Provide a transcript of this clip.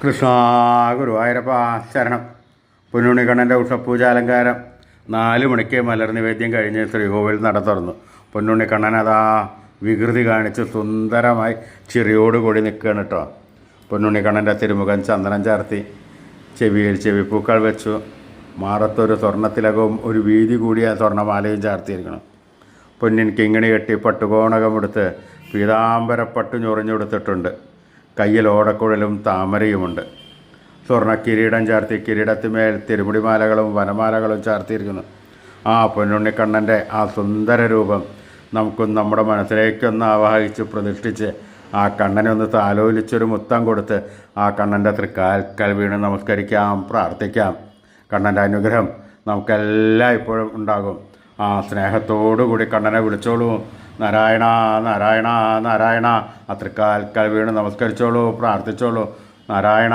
കൃഷ്ണ ഗുരുവായൂരപ്പ ശരണം. പൊന്നുണ്ണിക്കണ്ണന്റെ ഉഷപ്പൂജ അലങ്കാരം നാല് മണിക്ക് മലർ നിവേദ്യം കഴിഞ്ഞ് ശ്രീകോവിൽ നട തുറന്നു. പൊന്നുണ്ണിക്കണ്ണൻ അതാ വികൃതി കാണിച്ച് സുന്ദരമായി ചിറിയോടുകൂടി നിൽക്കുകയാണ് കേട്ടോ. പൊന്നുണ്ണിക്കണ്ണന്റെ തിരുമുഖം ചന്ദനം ചാർത്തി. ചെവിയിൽ ചെവിപ്പൂക്കൾ വെച്ചു. മാറത്തൊരു സ്വർണത്തിലകവും ഒരു വീതി കൂടിയ സ്വർണമാലയും ചാർത്തിയിരിക്കണം. പൊന്നിൻ കിങ്ങിണി കെട്ടി പട്ടുകോണകമെടുത്ത് പീതാംബരപ്പട്ടു ഞൊറിഞ്ഞെടുത്തിട്ടുണ്ട് കയ്യിൽ ഓടക്കുഴലും താമരയുമുണ്ട്. സ്വർണ കിരീടം ചാർത്തി കിരീടത്തിമേൽ തിരുമുടിമാലകളും വനമാലകളും ചാർത്തിയിരിക്കുന്നു. ആ പൊന്നുണ്ണിക്കണ്ണന്റെ ആ സുന്ദര രൂപം നമുക്കും നമ്മുടെ മനസ്സിലേക്കൊന്ന് ആവാഹിച്ച് പ്രതിഷ്ഠിച്ച് ആ കണ്ണനെ ഒന്ന് താലോലിച്ചൊരു മുത്തം കൊടുത്ത് ആ കണ്ണന്റെ തൃക്കാൽക്കൽ വീണ് നമസ്കരിക്കാം പ്രാർത്ഥിക്കാം. കണ്ണന്റെ അനുഗ്രഹം നമുക്കെല്ലാം ഇപ്പോഴും ഉണ്ടാകും. ആ സ്നേഹത്തോടു കൂടി കണ്ണനെ വിളിച്ചോളൂ. നാരായണ നാരായണ നാരായണ. അത്രക്കാൽക്കാൽ വീണ് നമസ്കരിച്ചോളൂ പ്രാർത്ഥിച്ചോളൂ. നാരായണ